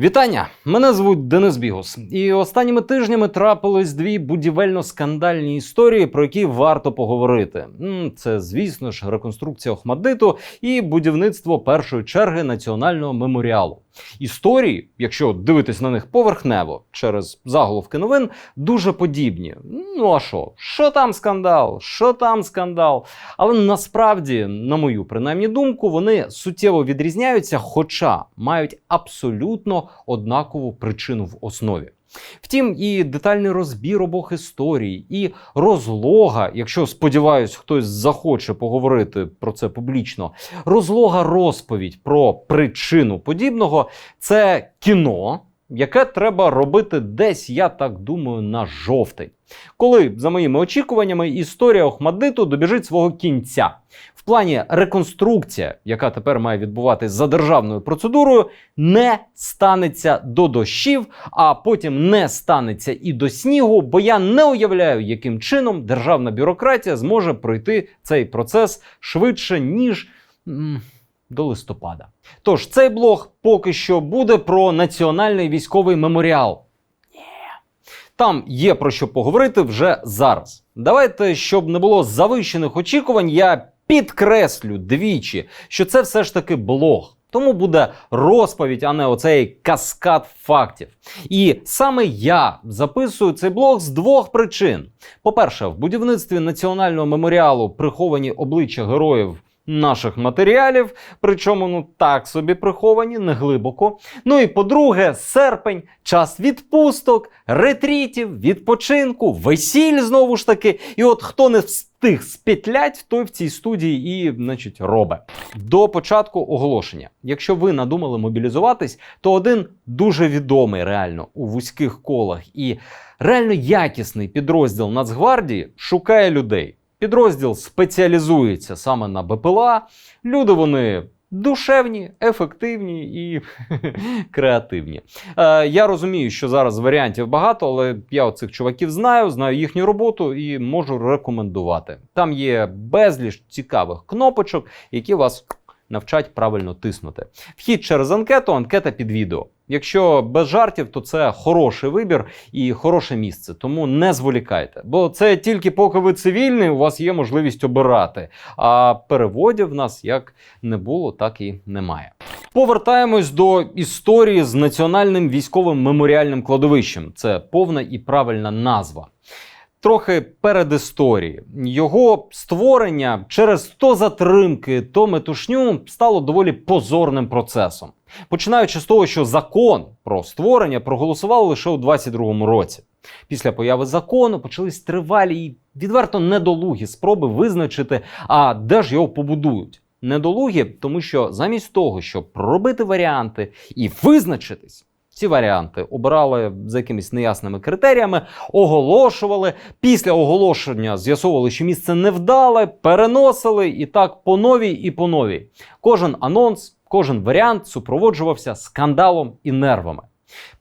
Вітання! Мене звуть Денис Бігус. І останніми тижнями трапились дві будівельно-скандальні історії, про які варто поговорити. Це, звісно ж, реконструкція Охмадиту і будівництво першої черги національного меморіалу. Історії, якщо дивитись на них поверхнево через заголовки новин, дуже подібні. Ну а що? Що там скандал? Що там скандал? Але насправді, на мою принаймні думку, вони суттєво відрізняються, хоча мають абсолютно однакову причину в основі. Втім, і детальний розбір обох історій, і розлога, якщо сподіваюсь, хтось захоче поговорити про це публічно, розлога розповідь про причину подібного це кіно, яке треба робити десь, я так думаю, на жовтень. Коли, за моїми очікуваннями, історія Охмаддиту добіжить свого кінця. Плані реконструкція, яка тепер має відбуватись за державною процедурою, не станеться до дощів, а потім не станеться і до снігу, бо я не уявляю, яким чином державна бюрократія зможе пройти цей процес швидше, ніж до листопада. Тож цей блог поки що буде про національний військовий меморіал. Там є про що поговорити вже зараз. Давайте, щоб не було завищених очікувань, я підкреслю двічі, що це все ж таки блог. Тому буде розповідь, а не оцей каскад фактів. І саме я записую цей блог з двох причин: по-перше, в будівництві національного меморіалу приховані обличчя героїв наших матеріалів, причому ну так собі приховані, не глибоко. Ну і по-друге, серпень, час відпусток, ретрітів, відпочинку, весіль знову ж таки. І от хто не встиг спетлять, той в цій студії і, значить, робе. До початку оголошення. Якщо ви надумали мобілізуватись, то один дуже відомий реально у вузьких колах і реально якісний підрозділ Нацгвардії шукає людей. Підрозділ спеціалізується саме на БПЛА. Люди вони душевні, ефективні і креативні. Е, я розумію, що зараз варіантів багато, але я оцих чуваків знаю, знаю їхню роботу і можу рекомендувати. Там є безліч цікавих кнопочок, які вас навчать правильно тиснути. Вхід через анкету, анкета під відео. Якщо без жартів, то це хороший вибір і хороше місце, тому не зволікайте. Бо це тільки поки ви цивільний, у вас є можливість обирати. А переводів в нас як не було, так і немає. Повертаємось до історії з національним військовим меморіальним кладовищем. Це повна і правильна назва. Трохи передісторії. Його створення через то затримки, то метушню стало доволі позорним процесом. Починаючи з того, що закон про створення проголосували лише у 22-му році. Після появи закону почались тривалі і відверто недолугі спроби визначити, а де ж його побудують. Недолугі, тому що замість того, щоб проробити варіанти і визначитись, ці варіанти обирали за якимись неясними критеріями, оголошували. Після оголошення з'ясовували, що місце невдале, переносили і так по новій і по новій. Кожен анонс, кожен варіант супроводжувався скандалом і нервами.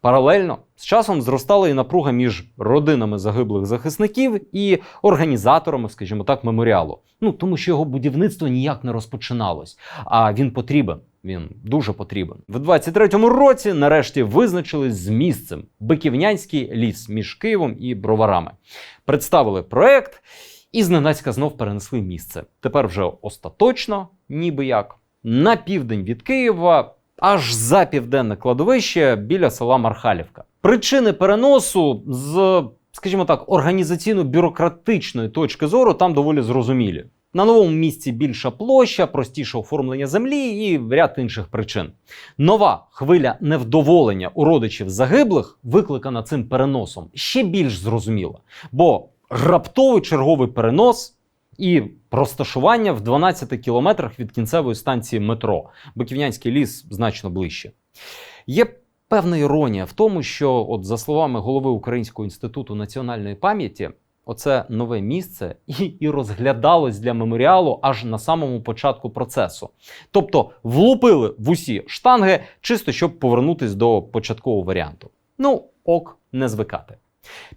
Паралельно з часом зростала і напруга між родинами загиблих захисників і організаторами, скажімо так, меморіалу. Ну тому що його будівництво ніяк не розпочиналось. А він потрібен. Він дуже потрібен. В 23-му році нарешті визначились з місцем Биківнянський ліс між Києвом і Броварами. Представили проект і зненацька знов перенесли місце. Тепер вже остаточно, ніби як, на південь від Києва, аж за південне кладовище біля села Мархалівка. Причини переносу з, скажімо так, організаційно-бюрократичної точки зору там доволі зрозумілі. На новому місці більша площа, простіше оформлення землі і ряд інших причин. Нова хвиля невдоволення у родичів загиблих, викликана цим переносом, ще більш зрозуміла. Бо раптовий черговий перенос і розташування в 12 кілометрах від кінцевої станції метро. Биківнянський ліс значно ближче. Є певна іронія в тому, що, от за словами голови Українського інституту національної пам'яті, оце нове місце і, і розглядалось для меморіалу аж на самому початку процесу. Тобто влупили в усі штанги, чисто щоб повернутись до початкового варіанту. Ну, ок, не звикати.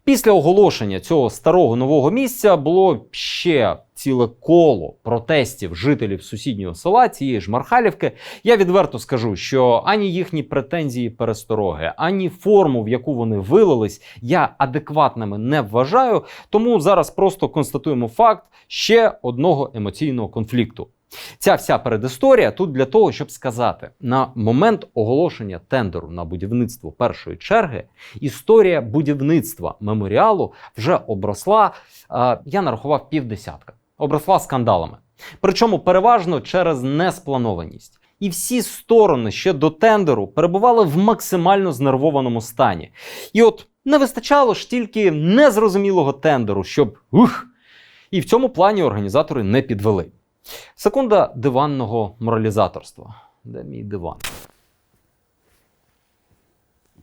Після оголошення цього старого нового місця було ще ціле коло протестів жителів сусіднього села, цієї ж Мархалівки. Я відверто скажу, що ані їхні претензії перестороги, ані форму, в яку вони вилились, я адекватними не вважаю. Тому зараз просто констатуємо факт ще одного емоційного конфлікту. Ця вся передісторія тут для того, щоб сказати, на момент оголошення тендеру на будівництво першої черги історія будівництва меморіалу вже обросла. я нарахував півдесятка, обросла скандалами. Причому переважно через неспланованість. І всі сторони ще до тендеру перебували в максимально знервованому стані. І от не вистачало ж тільки незрозумілого тендеру, щоб ух. І в цьому плані організатори не підвели. Секунда диванного моралізаторства. Де мій диван?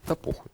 Та похуй.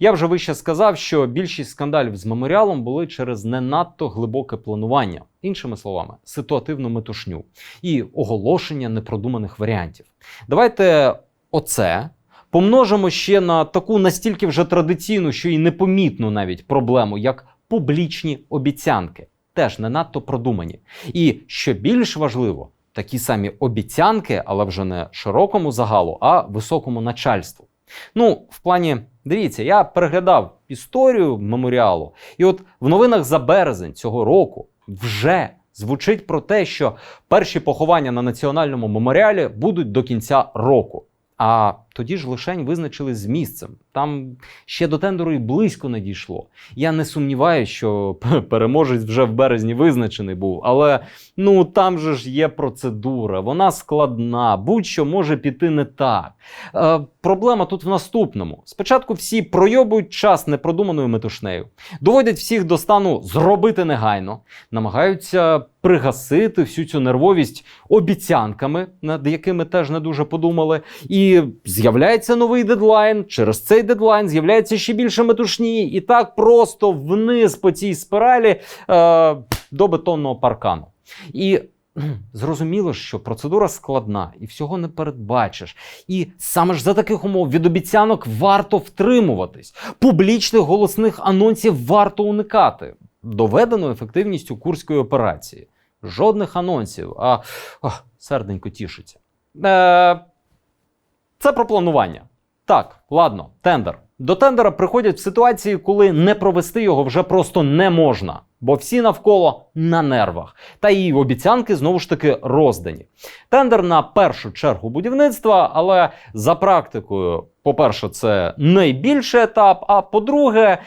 Я вже вище сказав, що більшість скандалів з меморіалом були через не надто глибоке планування, іншими словами, ситуативну метушню і оголошення непродуманих варіантів. Давайте оце помножимо ще на таку настільки вже традиційну, що й непомітну навіть проблему, як публічні обіцянки, теж не надто продумані. І що більш важливо, такі самі обіцянки, але вже не широкому загалу, а високому начальству. Ну, в плані, дивіться, я переглядав історію меморіалу, і от в новинах за березень цього року вже звучить про те, що перші поховання на національному меморіалі будуть до кінця року. А тоді ж лишень визначились з місцем. Там ще до тендеру і близько не дійшло. Я не сумніваюся, що переможець вже в березні визначений був, але ну там же ж є процедура, вона складна, будь-що може піти не так. Е, проблема тут в наступному: спочатку всі пройобують час непродуманою метушнею, доводять всіх до стану зробити негайно, намагаються пригасити всю цю нервовість обіцянками, над якими теж не дуже подумали. І з'являється новий дедлайн. Через цей дедлайн з'являється ще більше метушні, і так просто вниз по цій спіралі е, до бетонного паркану. І зрозуміло, що процедура складна і всього не передбачиш. І саме ж за таких умов від обіцянок варто втримуватись. Публічних голосних анонсів варто уникати. Доведено ефективністю курської операції. Жодних анонсів, а ох, серденько тішиться. Е, це про планування. Так, ладно, тендер. До тендера приходять в ситуації, коли не провести його вже просто не можна, бо всі навколо на нервах. Та її обіцянки знову ж таки роздані. Тендер на першу чергу будівництва, але за практикою, по-перше, це найбільший етап. А по-друге,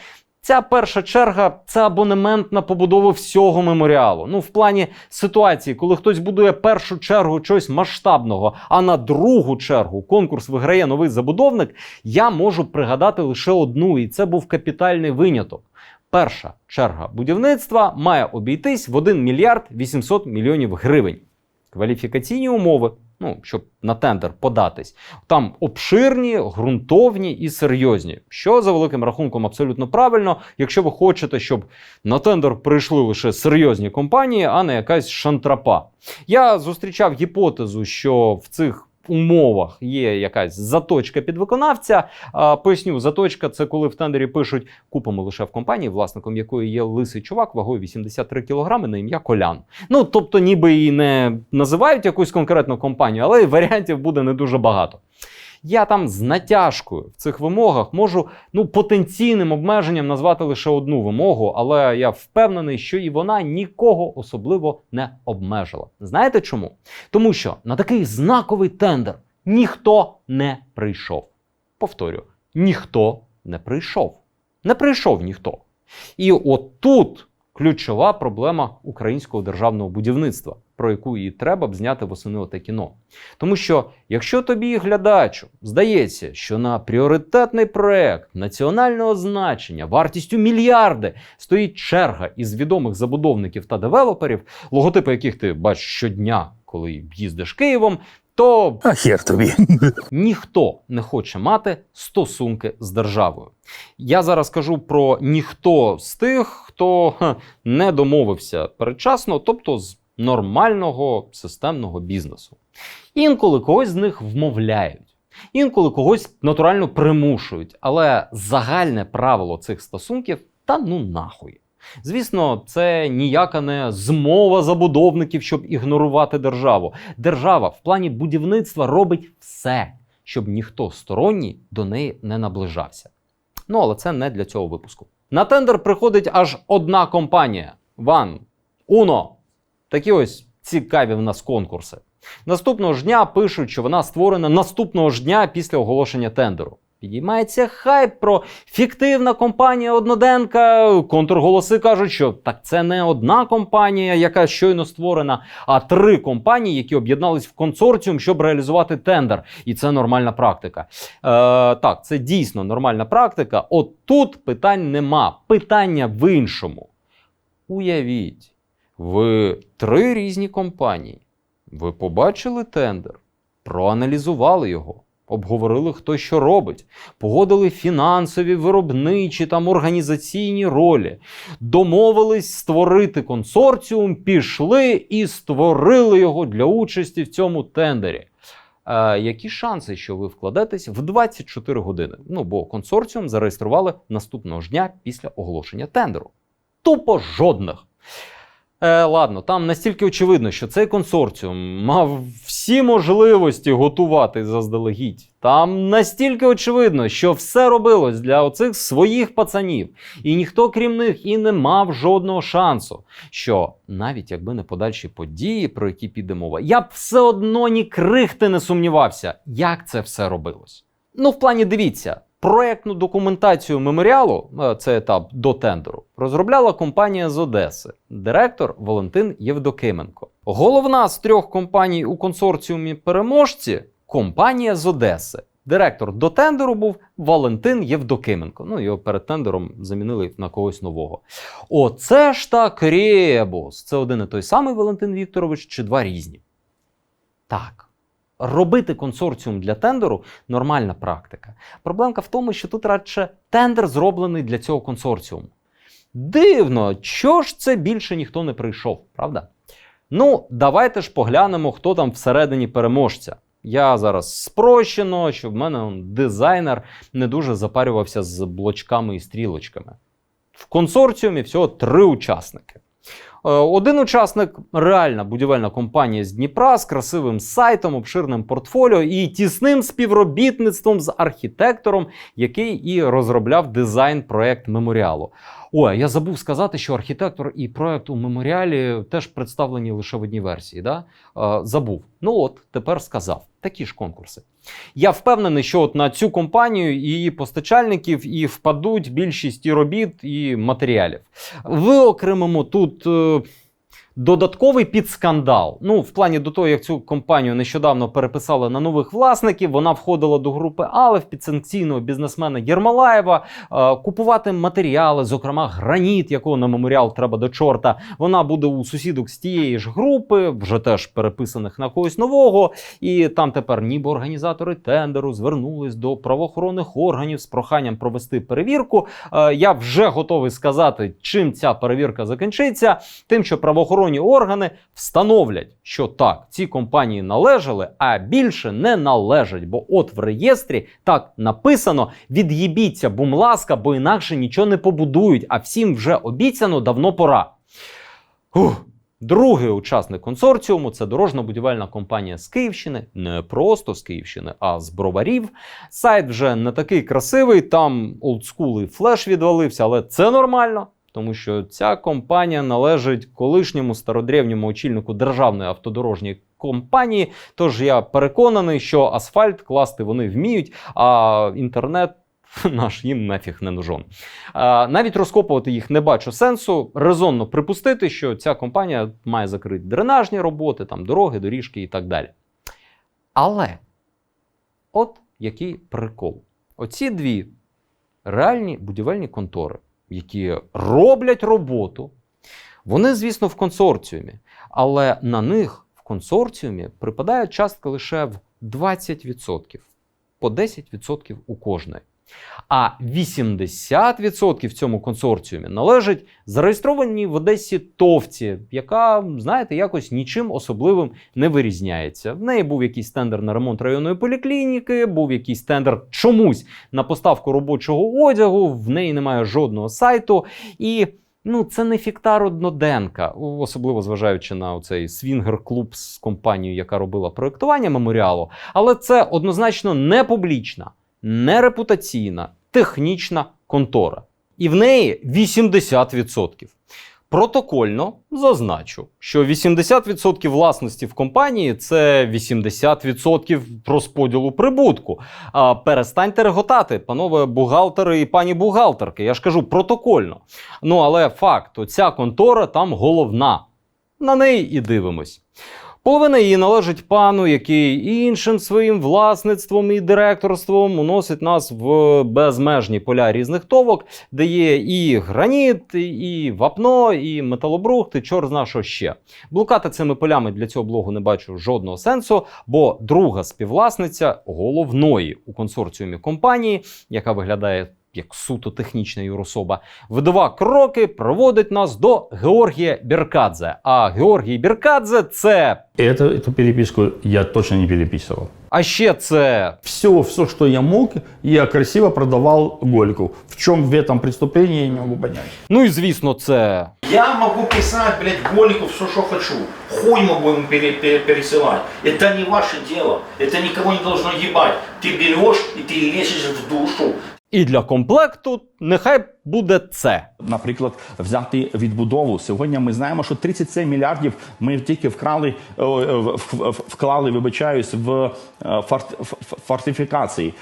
Ця перша черга це абонемент на побудову всього меморіалу. Ну, в плані ситуації, коли хтось будує першу чергу чогось масштабного, а на другу чергу конкурс виграє новий забудовник, я можу пригадати лише одну, і це був капітальний виняток. Перша черга будівництва має обійтись в 1 мільярд 800 мільйонів гривень. Кваліфікаційні умови, ну, щоб на тендер податись, там обширні, ґрунтовні і серйозні. Що за великим рахунком абсолютно правильно, якщо ви хочете, щоб на тендер прийшли лише серйозні компанії, а не якась шантрапа. Я зустрічав гіпотезу, що в цих умовах є якась заточка під виконавця. Поясню, заточка це коли в тендері пишуть купимо лише в компанії, власником якої є лисий чувак вагою 83 кілограми на ім'я Колян. Ну тобто, ніби і не називають якусь конкретну компанію, але варіантів буде не дуже багато. Я там з натяжкою в цих вимогах можу ну потенційним обмеженням назвати лише одну вимогу, але я впевнений, що і вона нікого особливо не обмежила. Знаєте чому? Тому що на такий знаковий тендер ніхто не прийшов. Повторю, ніхто не прийшов. Не прийшов ніхто. І от тут ключова проблема українського державного будівництва, про яку і треба б зняти восени оте кіно. Тому що, якщо тобі, глядачу, здається, що на пріоритетний проект національного значення вартістю мільярди стоїть черга із відомих забудовників та девелоперів, логотипи яких ти бачиш щодня, коли їздиш Києвом, то А хер тобі. ніхто не хоче мати стосунки з державою. Я зараз кажу про ніхто з тих, хто не домовився передчасно, тобто з нормального системного бізнесу. Інколи когось з них вмовляють. Інколи когось натурально примушують, але загальне правило цих стосунків та ну нахуй. Звісно, це ніяка не змова забудовників, щоб ігнорувати державу. Держава в плані будівництва робить все, щоб ніхто сторонній до неї не наближався. Ну, але це не для цього випуску. На тендер приходить аж одна компанія: Ван, Уно. Такі ось цікаві в нас конкурси. Наступного ж дня пишуть, що вона створена наступного ж дня після оголошення тендеру. Підіймається хайп про фіктивна компанія одноденка. Контрголоси кажуть, що так це не одна компанія, яка щойно створена, а три компанії, які об'єднались в консорціум, щоб реалізувати тендер. І це нормальна практика. Е, так, це дійсно нормальна практика. От тут питань нема. Питання в іншому. Уявіть, ви три різні компанії. Ви побачили тендер, проаналізували його, обговорили, хто що робить, погодили фінансові, виробничі там організаційні ролі, домовились створити консорціум, пішли і створили його для участі в цьому тендері. Е, які шанси, що ви вкладетесь в 24 години? Ну бо консорціум зареєстрували наступного ж дня після оголошення тендеру. Тупо жодних. Е, ладно, там настільки очевидно, що цей консорціум мав всі можливості готувати заздалегідь. Там настільки очевидно, що все робилось для оцих своїх пацанів, і ніхто, крім них, і не мав жодного шансу. Що навіть якби не подальші події, про які піде мова, я б все одно ні крихти не сумнівався, як це все робилось. Ну, в плані дивіться. Проектну документацію меморіалу, е, це етап до тендеру, розробляла компанія з Одеси, директор Валентин Євдокименко. Головна з трьох компаній у консорціумі переможці компанія з Одеси. Директор до тендеру був Валентин Євдокименко. Ну, його перед тендером замінили на когось нового. Оце ж так ребус. Це один і той самий Валентин Вікторович чи два різні. Так. Робити консорціум для тендеру нормальна практика. Проблемка в тому, що тут радше тендер зроблений для цього консорціуму. Дивно, чого ж це більше ніхто не прийшов, правда? Ну, давайте ж поглянемо, хто там всередині переможця. Я зараз спрощено, що в мене дизайнер не дуже запарювався з блочками і стрілочками. В консорціумі всього три учасники. Е, Один учасник реальна будівельна компанія з Дніпра з красивим сайтом, обширним портфоліо і тісним співробітництвом з архітектором, який і розробляв дизайн проект меморіалу. Ой, я забув сказати, що архітектор і проект у меморіалі теж представлені лише в одній версії. Да? Е, забув. Ну от тепер сказав. Такі ж конкурси. Я впевнений, що от на цю компанію і її постачальників і впадуть більшість і робіт і матеріалів. Виокремимо тут. Додатковий підскандал. Ну, в плані до того, як цю компанію нещодавно переписали на нових власників, вона входила до групи Алеф під санкційного бізнесмена Єрмолаєва. Е, купувати матеріали, зокрема граніт, якого на меморіал треба до чорта. Вона буде у сусідок з тієї ж групи, вже теж переписаних на когось нового. І там тепер ніби організатори тендеру звернулись до правоохоронних органів з проханням провести перевірку. Е, я вже готовий сказати, чим ця перевірка закінчиться. Тим, що правоохоронні органи встановлять, що так, ці компанії належали, а більше не належать. Бо от в реєстрі так написано: від'їбіться, бумласка, бо інакше нічого не побудують. А всім вже обіцяно давно пора. Ух. Другий учасник консорціуму це дорожньо-будівельна компанія з Київщини, не просто з Київщини, а з броварів. Сайт вже не такий красивий, там олдскул і флеш відвалився, але це нормально. Тому що ця компанія належить колишньому стародревньому очільнику державної автодорожньої компанії. Тож я переконаний, що асфальт класти вони вміють, а інтернет наш їм нафіг не нужен. А, навіть розкопувати їх не бачу сенсу. Резонно припустити, що ця компанія має закрити дренажні роботи, там дороги, доріжки і так далі. Але от який прикол. Оці дві реальні будівельні контори, які роблять роботу, вони, звісно, в консорціумі, але на них в консорціумі припадає частка лише в 20%, по 10% у кожної. А 80% в цьому консорціумі належить зареєстрованій в Одесі товці, яка, знаєте, якось нічим особливим не вирізняється. В неї був якийсь тендер на ремонт районної поліклініки, був якийсь тендер чомусь на поставку робочого одягу. В неї немає жодного сайту. І ну, це не фіктар одноденка, особливо зважаючи на цей свінгер-клуб з компанією, яка робила проєктування меморіалу. Але це однозначно не публічна, не репутаційна, технічна контора. І в неї 80%. Протокольно зазначу, що 80% власності в компанії це 80% розподілу прибутку. А перестаньте реготати, панове бухгалтери і пані бухгалтерки. Я ж кажу протокольно. Ну але факт, оця контора там головна. На неї і дивимось. Половина її належить пану, який іншим своїм власництвом і директорством уносить нас в безмежні поля різних товок, де є і граніт, і вапно, і металобрухт, і чор зна що ще. Блукати цими полями для цього блогу не бачу жодного сенсу, бо друга співвласниця головної у консорціумі компанії, яка виглядає як суто технічна юрособа, в два кроки проводить нас до Георгія Біркадзе. А Георгій Біркадзе це. Это, эту переписку я точно не переписывал. А ще це. Все, все, что я мог, я красиво продавал Гольку. В чем в этом преступлении, я не могу понять. Ну і звісно, це. Я могу писать, блядь, Голику все, что хочу. Хуй могу ему пере- пере- пересылать. Это не ваше дело. Это никого не должно ебать. Ты берешь и ты лезешь в душу. і для комплекту нехай буде це. Наприклад, взяти відбудову. Сьогодні ми знаємо, що 37 мільярдів ми тільки вкрали, е, е, вклали, вибачаюсь, в е, фортифікації.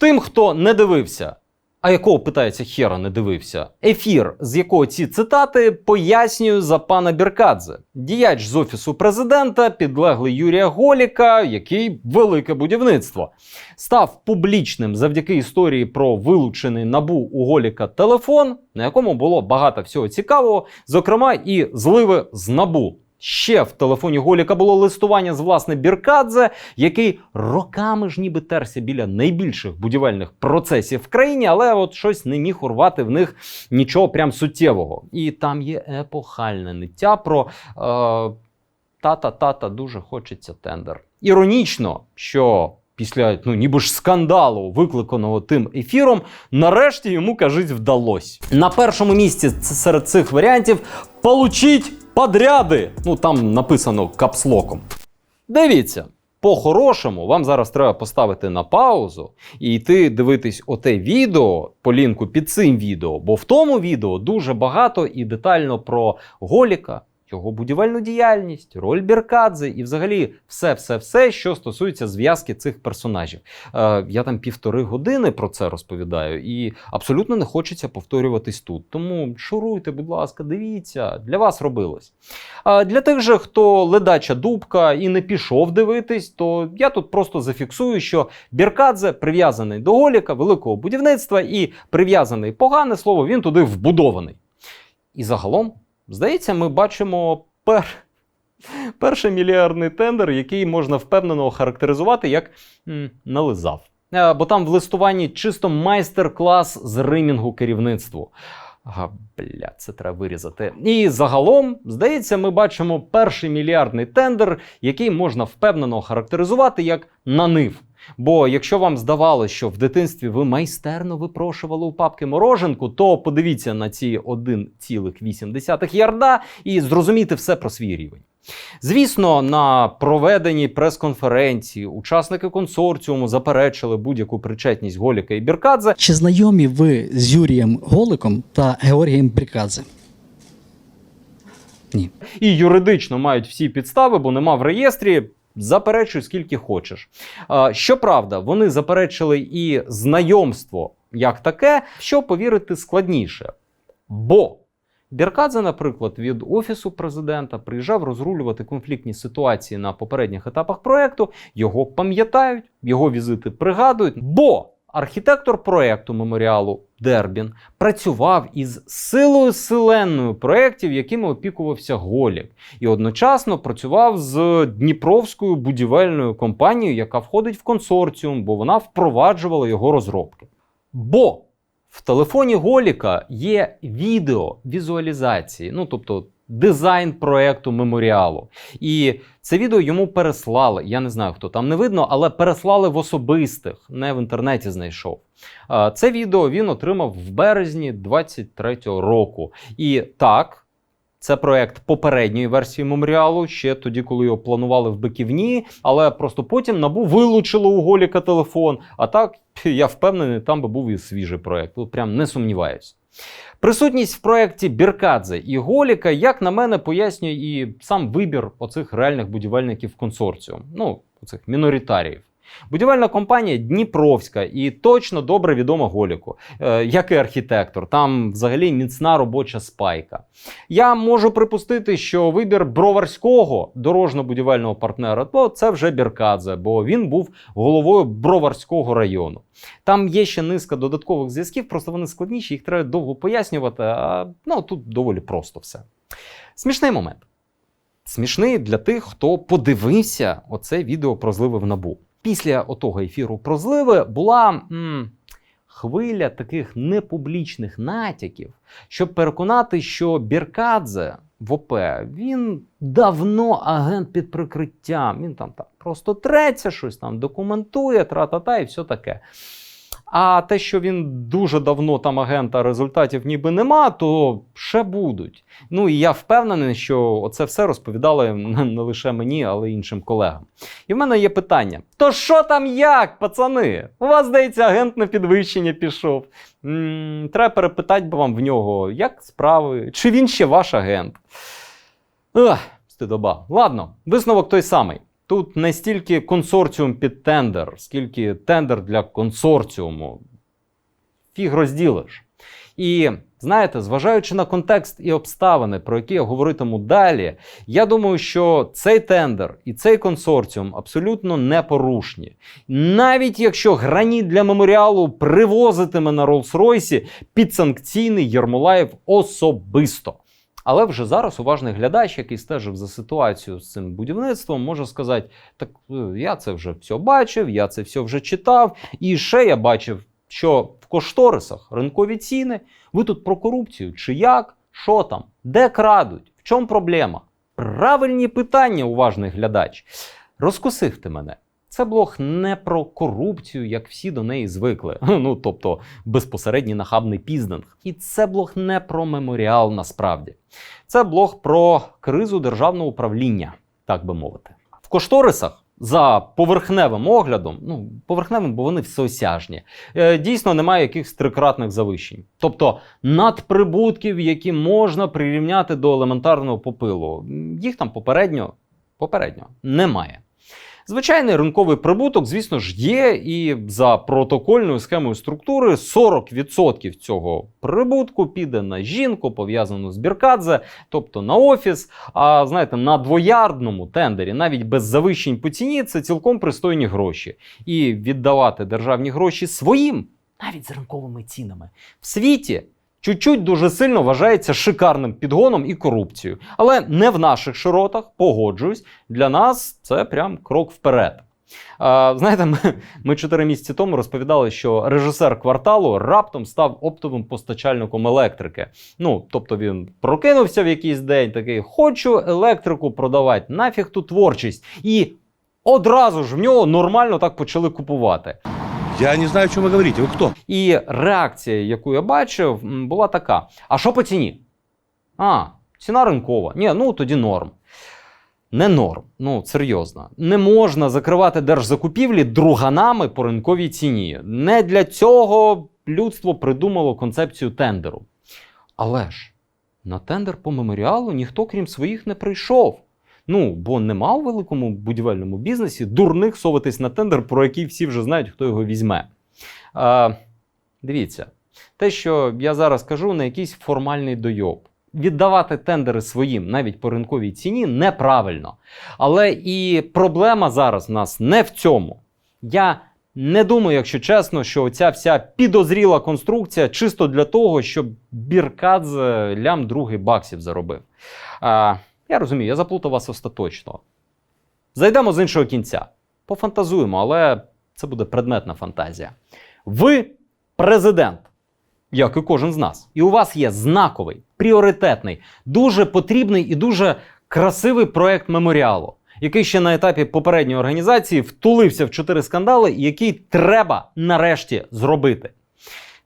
Тим, хто не дивився, а якого питається хера не дивився, ефір, з якого ці цитати пояснюю за пана Біркадзе, діяч з офісу президента, підлеглий Юрія Голіка, який велике будівництво, став публічним завдяки історії про вилучений набу у Голіка телефон, на якому було багато всього цікавого, зокрема і зливи з набу. Ще в телефоні Голіка було листування з власне Біркадзе, який роками ж ніби терся біля найбільших будівельних процесів в країні, але от щось не міг урвати в них нічого прям суттєвого. І там є епохальне ниття про е, тата-тата дуже хочеться тендер. Іронічно, що. Після ну ніби ж скандалу, викликаного тим ефіром, нарешті йому кажуть, вдалось. На першому місці серед цих варіантів получить подряди. Ну там написано капслоком. Дивіться, по-хорошому, вам зараз треба поставити на паузу і йти дивитись оте відео по лінку під цим відео, бо в тому відео дуже багато і детально про Голіка, його будівельну діяльність, роль Біркадзе і взагалі все-все-все, що стосується зв'язки цих персонажів. Е, я там півтори години про це розповідаю, і абсолютно не хочеться повторюватись тут. Тому шуруйте, будь ласка, дивіться, для вас робилось. А для тих же, хто ледача дубка і не пішов дивитись, то я тут просто зафіксую, що Біркадзе прив'язаний до Голіка, великого будівництва, і прив'язаний погане слово, він туди вбудований. І загалом, здається, ми бачимо пер... перший мільярдний тендер, який можна впевнено охарактеризувати як нализав. Е, Бо там в листуванні чисто майстер-клас з римінгу керівництву. Ага, бля, це треба вирізати. І загалом, здається, ми бачимо перший мільярдний тендер, який можна впевнено охарактеризувати як нанив. Бо якщо вам здавалося, що в дитинстві ви майстерно випрошували у папки мороженку, то подивіться на ці 1,8 ярда і зрозумійте все про свій рівень. Звісно, на проведеній прес-конференції учасники консорціуму заперечили будь-яку причетність Голіка і Біркадзе, Чи знайомі ви з Юрієм Голиком та Георгієм Брикадзе? Ні. і юридично мають всі підстави, бо нема в реєстрі. Заперечуй скільки хочеш. Щоправда, вони заперечили і знайомство як таке, що повірити складніше. Бо Біркадзе, наприклад, від офісу президента приїжджав розрулювати конфліктні ситуації на попередніх етапах проекту. Його пам'ятають, його візити пригадують. Бо архітектор проекту меморіалу Дербін працював із силою селенною проєктів, якими опікувався Голік, і одночасно працював з Дніпровською будівельною компанією, яка входить в консорціум, бо вона впроваджувала його розробки. Бо в телефоні Голіка є відео візуалізації, ну тобто дизайн проекту меморіалу. І це відео йому переслали. Я не знаю, хто там не видно, але переслали в особистих, не в інтернеті знайшов. Це відео він отримав в березні 23-го року. І так. Це проект попередньої версії меморіалу, ще тоді, коли його планували в Биківні, але просто потім набу вилучило у Голіка телефон. А так, я впевнений, там би був і свіжий проект. Прям не сумніваюся. Присутність в проєкті Біркадзе і Голіка, як на мене, пояснює і сам вибір оцих реальних будівельників консорціум, ну, оцих міноритаріїв. Будівельна компанія Дніпровська і точно добре відома Голіку, е, як і архітектор. Там взагалі міцна робоча спайка. Я можу припустити, що вибір броварського дорожньо-будівельного партнера, то це вже Біркадзе, бо він був головою Броварського району. Там є ще низка додаткових зв'язків, просто вони складніші, їх треба довго пояснювати. А ну тут доволі просто все. Смішний момент. Смішний для тих, хто подивився оце відео про зливи в набу. Після отого ефіру про зливи була м, хвиля таких непублічних натяків, щоб переконати, що Біркадзе в ОП він давно агент під прикриттям. Він там так просто треться, щось там документує, тра-та-та і все таке. А те, що він дуже давно там агент, а результатів ніби нема, то ще будуть. Ну і я впевнений, що оце все розповідали не лише мені, але й іншим колегам. І в мене є питання: то що там як, пацани? У вас, здається, агент на підвищення пішов. м треба перепитати вам в нього, як справи, чи він ще ваш агент. Ах, стидоба. Ладно, висновок той самий. Тут не стільки консорціум під тендер, скільки тендер для консорціуму. Фіг розділиш. І знаєте, зважаючи на контекст і обставини, про які я говоритиму далі, я думаю, що цей тендер і цей консорціум абсолютно непорушні. Навіть якщо граніт для меморіалу привозитиме на Роллс-Ройсі підсанкційний Єрмолаєв особисто. Але вже зараз уважний глядач, який стежив за ситуацією з цим будівництвом, може сказати: так е, я це вже все бачив, я це все вже читав. І ще я бачив, що в кошторисах ринкові ціни. Ви тут про корупцію чи як? Що там? Де крадуть? В чому проблема? Правильні питання, уважний глядач. Розкусив ти мене. Це блог не про корупцію, як всі до неї звикли. Ну тобто безпосередній нахабний піздинг. І це блог не про меморіал насправді. Це блог про кризу державного управління, так би мовити. В кошторисах за поверхневим оглядом, ну поверхневим, бо вони всеосяжні, е, дійсно немає якихось трикратних завищень. Тобто надприбутків, які можна прирівняти до елементарного попилу. Їх там попередньо, попередньо немає. Звичайний ринковий прибуток, звісно ж, є, і за протокольною схемою структури 40% цього прибутку піде на жінку, пов'язану з Біркадзе, тобто на офіс. А знаєте, на двоярдному тендері, навіть без завищень по ціні, це цілком пристойні гроші. І віддавати державні гроші своїм, навіть з ринковими цінами, в світі. Чуть-чуть дуже сильно вважається шикарним підгоном і корупцією. Але не в наших широтах, погоджуюсь, для нас це прям крок вперед. А, знаєте, ми, чотири місяці тому розповідали, що режисер кварталу раптом став оптовим постачальником електрики. Ну, тобто він прокинувся в якийсь день, такий: хочу електрику продавати, нафіг ту творчість. І одразу ж в нього нормально так почали купувати. Я не знаю, о чем вы говорите. Вы кто? І реакція, яку я бачив, була така: а що по ціні? А, ціна ринкова. Ні, ну тоді норм. Не норм, ну серйозно. Не можна закривати держзакупівлі друганами по ринковій ціні. Не для цього людство придумало концепцію тендеру. Але ж на тендер по меморіалу ніхто, крім своїх, не прийшов. Ну, бо нема у великому будівельному бізнесі дурних соватись на тендер, про який всі вже знають, хто його візьме. А, дивіться, те, що я зараз кажу, не якийсь формальний дойоб. Віддавати тендери своїм навіть по ринковій ціні неправильно. Але і проблема зараз в нас не в цьому. Я не думаю, якщо чесно, що ця вся підозріла конструкція чисто для того, щоб Біркадзе лям другий баксів заробив. А, я розумію, я заплутав вас остаточно. Зайдемо з іншого кінця. Пофантазуємо, але це буде предметна фантазія. Ви президент, як і кожен з нас. І у вас є знаковий, пріоритетний, дуже потрібний і дуже красивий проект меморіалу, який ще на етапі попередньої організації втулився в чотири скандали, який треба нарешті зробити.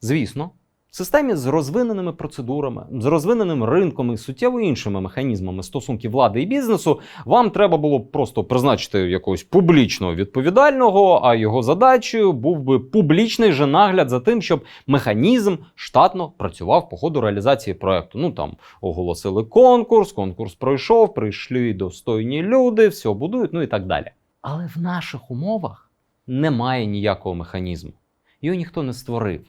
Звісно, в системі з розвиненими процедурами, з розвиненим ринком і суттєво іншими механізмами стосунків влади і бізнесу, вам треба було просто призначити якогось публічного відповідального, а його задачею був би публічний же нагляд за тим, щоб механізм штатно працював по ходу реалізації проекту. Ну там оголосили конкурс, конкурс пройшов, прийшли достойні люди, все будують, ну і так далі. Але в наших умовах немає ніякого механізму. Його ніхто не створив.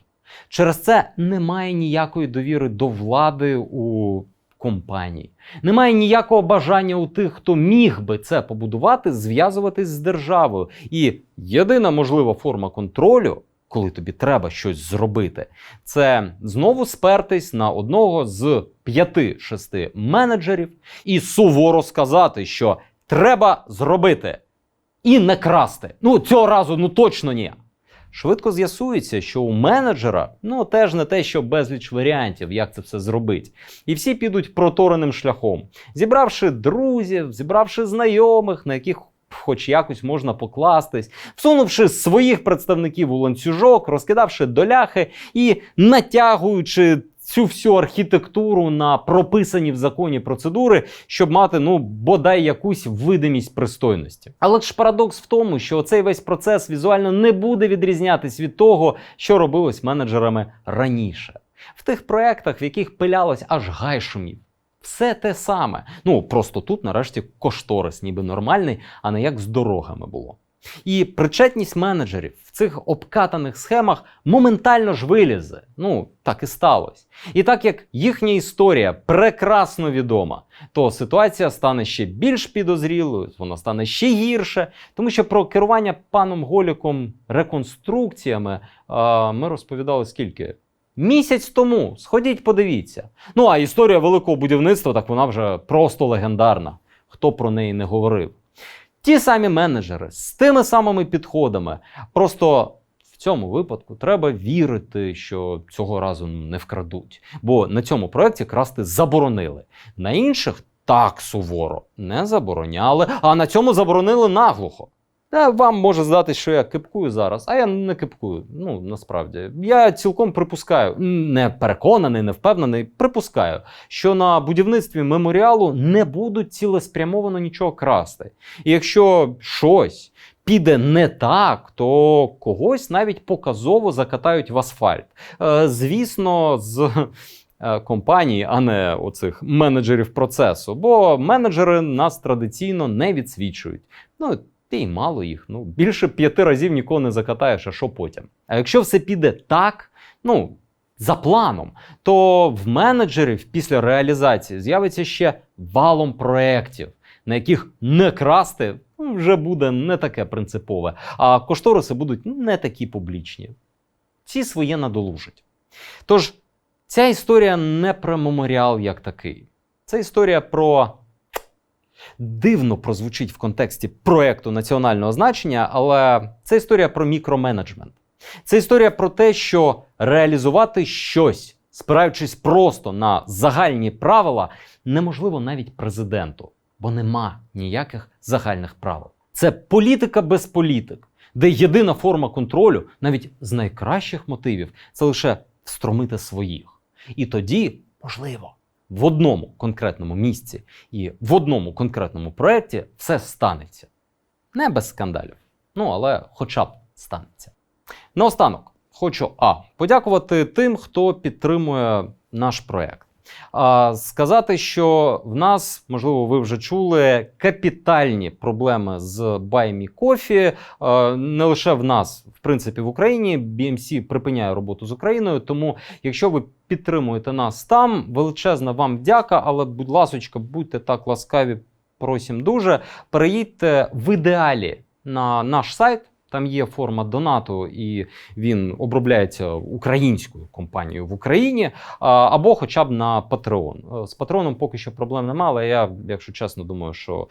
Через це немає ніякої довіри до влади у компанії. Немає ніякого бажання у тих, хто міг би це побудувати, зв'язуватись з державою. І єдина можлива форма контролю, коли тобі треба щось зробити, це знову спертись на одного з п'яти-шести менеджерів і суворо сказати, що треба зробити і не красти. Ну цього разу ну точно ні. Швидко з'ясується, що у менеджера ну теж не те, що безліч варіантів, як це все зробити. І всі підуть протореним шляхом, зібравши друзів, зібравши знайомих, на яких хоч якось можна покластись, всунувши своїх представників у ланцюжок, розкидавши доляхи і натягуючи цю всю архітектуру на прописані в законі процедури, щоб мати ну бодай якусь видимість пристойності. Але ж парадокс в тому, що цей весь процес візуально не буде відрізнятись від того, що робилось менеджерами раніше, в тих проектах, в яких пилялось аж гай шумів. Все те саме. Ну просто тут, нарешті, кошторис, ніби нормальний, а не як з дорогами було. І причетність менеджерів в цих обкатаних схемах моментально ж вилізе. Ну, так і сталося. І так як їхня історія прекрасно відома, то ситуація стане ще більш підозрілою, вона стане ще гірше, тому що про керування паном Голіком реконструкціями а, ми розповідали скільки? Місяць тому. Сходіть, подивіться. Ну а історія великого будівництва, так вона вже просто легендарна. Хто про неї не говорив. Ті самі менеджери з тими самими підходами. Просто в цьому випадку треба вірити, що цього разу не вкрадуть. Бо на цьому проєкті красти заборонили. На інших так суворо не забороняли, а на цьому заборонили наглухо. Та вам може здатись, що я кипкую зараз, а я не кипкую. Ну насправді я цілком припускаю, не переконаний, не впевнений. Припускаю, що на будівництві меморіалу не будуть цілеспрямовано нічого красти. І якщо щось піде не так, то когось навіть показово закатають в асфальт. Е, звісно, з. е, Компанії, а не оцих менеджерів процесу, бо менеджери нас традиційно не відсвічують. Ну, ти й мало їх. Ну, більше п'яти разів нікого не закатаєш, а що потім? А якщо все піде так, ну, за планом, то в менеджерів після реалізації з'явиться ще валом проєктів, на яких не красти вже буде не таке принципове, а кошториси будуть не такі публічні. Ці своє надолужать. Тож, ця історія не про меморіал як такий. Це історія про дивно прозвучить в контексті проекту національного значення, але це історія про мікроменеджмент. Це історія про те, що реалізувати щось, спираючись просто на загальні правила, неможливо навіть президенту, бо нема ніяких загальних правил. Це політика без політик, де єдина форма контролю, навіть з найкращих мотивів, це лише встромити своїх. І тоді, можливо, в одному конкретному місці і в одному конкретному проєкті все станеться. Не без скандалів. Ну, але хоча б станеться. Наостанок, хочу А. Подякувати тим, хто підтримує наш проєкт. Сказати, що в нас, можливо, ви вже чули капітальні проблеми з Me не лише в нас, в принципі, в Україні. BMC припиняє роботу з Україною. Тому, якщо ви підтримуєте нас там, величезна вам вдяка, але, будь ласочка, будьте так ласкаві, просім дуже. Переїдьте в ідеалі на наш сайт. Там є форма донату, і він обробляється українською компанією в Україні, або хоча б на Patreon. Е, З Патреоном поки що проблем немає, але я, якщо чесно, думаю, що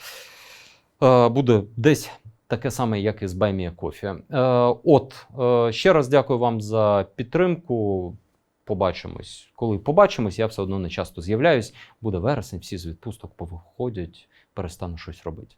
е, буде десь таке саме, як і з Баймія Кофі. Е, от, ще раз дякую вам за підтримку. Побачимось. Коли побачимось, я все одно не часто з'являюсь. Буде вересень, всі з відпусток повиходять, перестану щось робити.